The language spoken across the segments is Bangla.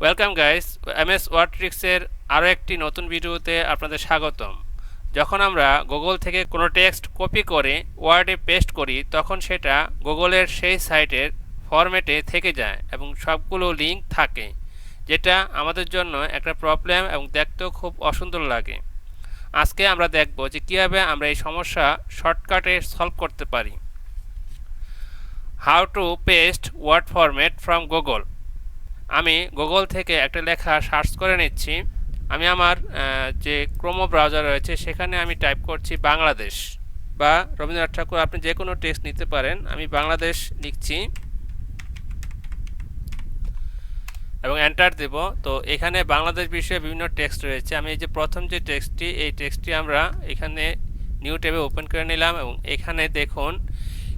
Welcome guys M S word ট্রিক্সের আরও একটি নতুন ভিডিওতে আপনাদের স্বাগতম। যখন আমরা গুগল থেকে কোনো টেক্সট কপি করে ওয়ার্ডে পেস্ট করি, তখন সেটা গুগলের সেই সাইটের ফরম্যাটে থেকে যায় এবং সবগুলো লিঙ্ক থাকে, যেটা আমাদের জন্য একটা প্রবলেম এবং দেখতেও খুব অসুন্দর লাগে। আজকে আমরা দেখব যে কীভাবে আমরা এই সমস্যা শর্টকাটে সলভ করতে পারি। How to paste word format from Google আমি গুগল থেকে একটা লেখা সার্চ করে নিচ্ছি। আমি আমার যে ক্রোমো ব্রাউজার রয়েছে, সেখানে আমি টাইপ করছি বাংলাদেশ বা রবীন্দ্রনাথ ঠাকুর, আপনি যে কোনো টেক্সট নিতে পারেন। আমি বাংলাদেশ লিখছি এবং এন্টার দেব। তো এখানে বাংলাদেশ বিষয়ে বিভিন্ন টেক্সট রয়েছে। আমি এই যে প্রথম যে টেক্সটটি এই টেক্সটটি আমরা এখানে নিউ ট্যাবে ওপেন করে নিলাম এবং এখানে দেখুন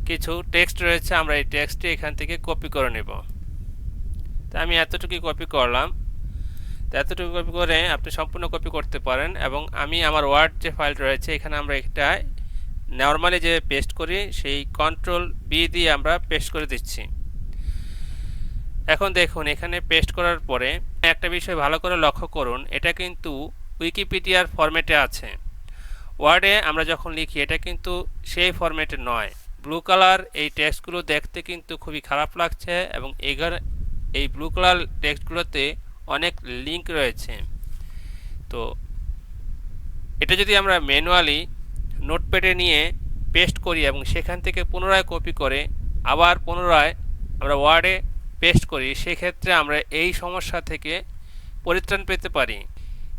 কিছু টেক্সট রয়েছে। আমরা এই টেক্সটটি এখান থেকে কপি করে নেব। তা আমি এতটুকু কপি করলাম। তো এতটুকু কপি করে আপনি সম্পূর্ণ কপি করতে পারেন এবং আমি আমার ওয়ার্ড যে ফাইল রয়েছে, এখানে আমরা একটা নর্মালি যে পেস্ট করি, সেই কন্ট্রোল বি দিয়ে আমরা পেস্ট করে দিচ্ছি। এখন দেখুন, এখানে পেস্ট করার পরে একটা বিষয় ভালো করে লক্ষ্য করুন, এটা কিন্তু উইকিপিডিয়ার ফরম্যাটে আছে। ওয়ার্ডে আমরা যখন লিখি, এটা কিন্তু সেই ফরম্যাটে নয়। ব্লু কালার এই টেক্সটগুলো দেখতে কিন্তু খুবই খারাপ লাগছে এবং এগার এই ব্লু কালার টেক্সটগুলোতে অনেক লিঙ্ক রয়েছে। তো এটা যদি আমরা ম্যানুয়ালি নোটপ্যাডে নিয়ে পেস্ট করি এবং সেখান থেকে পুনরায় কপি করে আবার পুনরায় আমরা ওয়ার্ডে পেস্ট করি, সেক্ষেত্রে আমরা এই সমস্যা থেকে পরিত্রাণ পেতে পারি।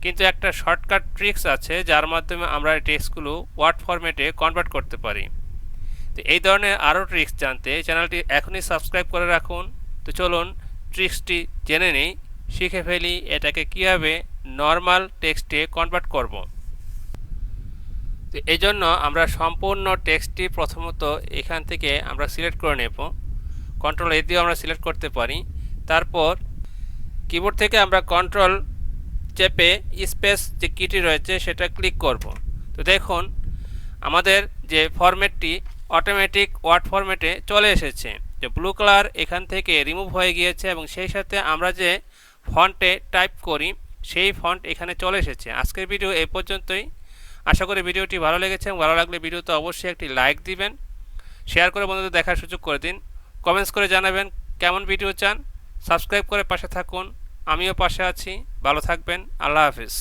কিন্তু একটা শর্টকাট ট্রিক্স আছে, যার মাধ্যমে আমরা এই টেক্সটগুলো ওয়ার্ড ফরম্যাটে কনভার্ট করতে পারি। তো এই ধরনের আরও ট্রিক্স জানতে চ্যানেলটি এখনই সাবস্ক্রাইব করে রাখুন। তো চলুন ট্রিক্সটি জেনে নিই, শিখে ফেলি এটাকে কীভাবে নর্মাল টেক্সটে কনভার্ট করব। তো এই জন্য আমরা সম্পূর্ণ টেক্সটটি প্রথমত এখান থেকে আমরা সিলেক্ট করে নেব। কন্ট্রোল এ দিয়েও আমরা সিলেক্ট করতে পারি। তারপর কিবোর্ড থেকে আমরা কন্ট্রোল চেপে স্পেস যে কিটি রয়েছে সেটা ক্লিক করব। তো দেখুন, আমাদের যে ফরম্যাটটি অটোমেটিক ওয়ার্ড ফরম্যাটে চলে এসেছে। যে ব্লু কালার এখান থেকে রিমুভ হয়ে গিয়েছে এবং সেই সাথে আমরা যে ফন্টে টাইপ করি, সেই ফন্ট এখানে চলে এসেছে। আজকের ভিডিও এই পর্যন্তই। আশা করি ভিডিওটি ভালো লেগেছে ভালো লাগলে ভিডিওতে অবশ্যই একটি লাইক দিবেন শেয়ার করে বন্ধুদের দেখার সুযোগ করে দিন। কমেন্টস করে জানাবেন কেমন ভিডিও চান। সাবস্ক্রাইব করে পাশে থাকুন। আমিও পাশে আছি। ভালো থাকবেন। আল্লাহ হাফিজ।